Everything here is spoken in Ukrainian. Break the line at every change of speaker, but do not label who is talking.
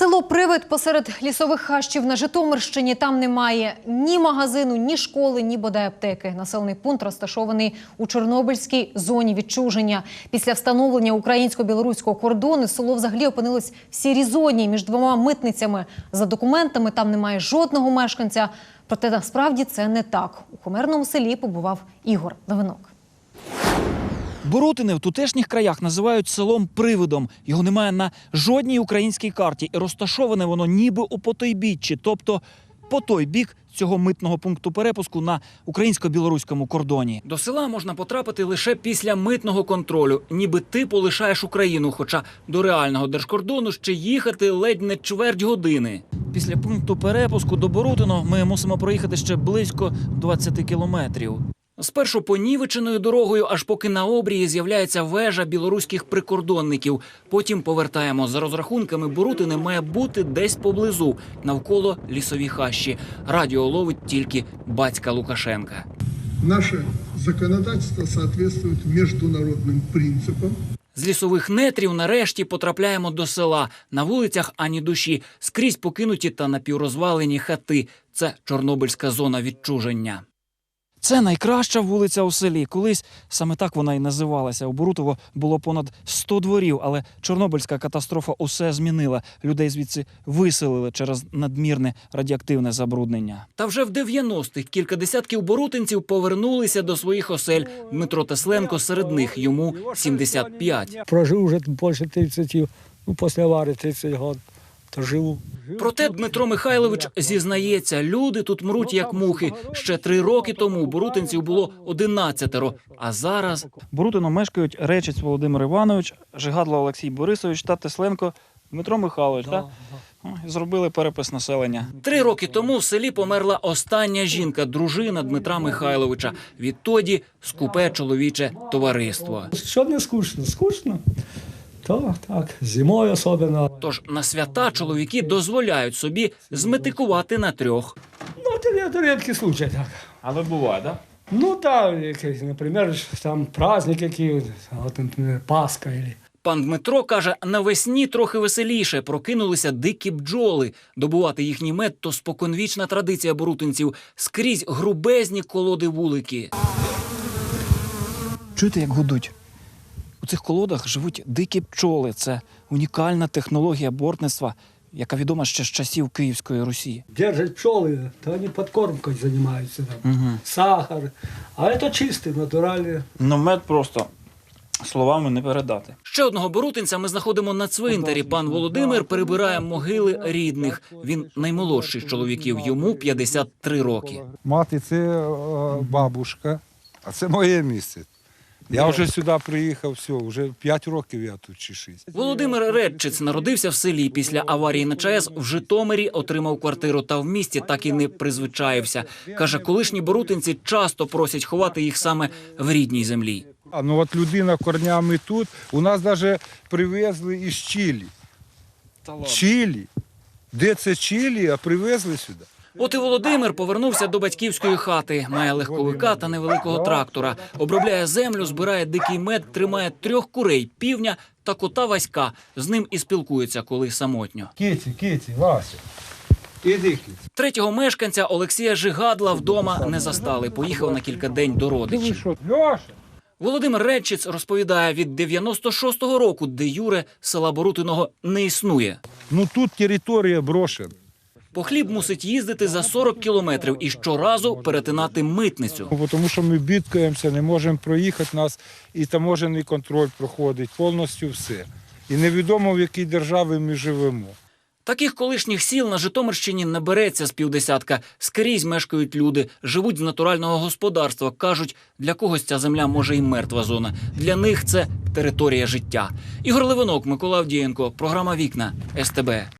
Село Привид посеред лісових хащів на Житомирщині. Там немає ні магазину, ні школи, ні бодай аптеки. Населений пункт розташований у Чорнобильській зоні відчуження. Після встановлення українсько-білоруського кордону село взагалі опинилось в сірій зоні між двома митницями. За документами там немає жодного мешканця. Проте насправді це не так. У комерному селі побував Ігор Левинок.
Боротини в тутешніх краях називають селом Привидом. Його немає на жодній українській карті, і розташоване воно ніби у потойбіччі, тобто по той бік цього митного пункту перепуску на українсько-білоруському кордоні. До села можна потрапити лише після митного контролю, ніби ти полишаєш Україну. Хоча до реального держкордону ще їхати ледь не чверть години. Після пункту перепуску до Боротино ми мусимо проїхати ще близько 20 кілометрів. Спершу понівеченою дорогою, аж поки на обрії з'являється вежа білоруських прикордонників. Потім повертаємо за розрахунками. Борутини має бути десь поблизу, навколо лісові хащі. Радіо ловить тільки батька Лукашенка.
Наше законодательство соответствует международным принципам.
З лісових нетрів нарешті потрапляємо до села. На вулицях ані душі, скрізь покинуті та напіврозвалені хати. Це Чорнобильська зона відчуження. Це найкраща вулиця у селі. Колись саме так вона і називалася. У Борутово було понад 100 дворів, але Чорнобильська катастрофа усе змінила. Людей звідси виселили через надмірне радіоактивне забруднення. Та вже в 90-х кілька десятків борутинців повернулися до своїх осель. Дмитро Тесленко серед них йому 75.
Прожив вже більше 30, ну, після аварії 30 років, то живу.
Проте Дмитро Михайлович зізнається, люди тут мруть як мухи. Ще три роки тому борутинців було одинадцятеро, а зараз Борутино мешкають Речець Володимир Іванович, Жигадло Олексій Борисович та Тесленко Дмитро Михайлович. Так? Зробили перепис населення. Три роки тому в селі померла остання жінка, дружина Дмитра Михайловича. Відтоді скупе чоловіче товариство.
Що не скучно? Скучно. Так, так, зимою особливо.
Тож на свята чоловіки дозволяють собі зметикувати на трьох.
Ну, це, це рідкий случай, так.
Але буває, так?
Ну, так, якийсь, наприклад, там праздник який, от, наприклад, Пасха. Или...
Пан Дмитро каже, навесні трохи веселіше прокинулися дикі бджоли. Добувати їхній мед то споконвічна традиція борутинців. Скрізь грубезні колоди вулики. Чуєте, як гудуть? Цих колодах живуть дикі пчоли. Це унікальна технологія бортництва, яка відома ще з часів Київської Русі.
Держать пчоли, то вони подкормкою займаються. Там.
Угу.
Сахар. А це чистий, натуральний.
Ну, мед просто словами не передати. Ще одного борутинця ми знаходимо на цвинтарі. Пан Володимир перебирає могили рідних. Він наймолодший з чоловіків, йому 53 роки.
Мати це е, бабушка, а це моє місце. Я вже сюди приїхав, все, вже 5 років я тут чи 6.
Володимир Редчиць народився в селі. Після аварії на ЧАЕС в Житомирі отримав квартиру та в місті так і не призвичаївся. Каже, колишні борутинці часто просять ховати їх саме в рідній землі.
А ну от людина корнями тут, у нас навіть привезли із Чилі. Чилі. Де це Чилі, а привезли сюди.
От і Володимир повернувся до батьківської хати. Має легковика та невеликого трактора. Обробляє землю, збирає дикий мед, тримає трьох курей, півня та кота Васька. З ним і спілкується, коли самотньо.
Киті, Вася. Іди,
Третього мешканця Олексія Жигадла вдома не застали. Поїхав на кілька день до родичів.
Льоша.
Володимир Редчиць розповідає, від 96-го року, де Юре села Борутиного не існує.
Ну тут територія брошена.
По хліб мусить їздити за 40 кілометрів і щоразу перетинати митницю.
Тому що ми бідкаємося, не можемо проїхати нас, і таможений контроль проходить, повністю все. І невідомо, в якій державі ми живемо.
Таких колишніх сіл на Житомирщині не береться з півдесятка. Скрізь мешкають люди, живуть з натурального господарства. кажуть, для когось ця земля може і мертва зона. Для них це територія життя. Ігор Левинок, Микола Авдієнко, програма Вікна СТБ.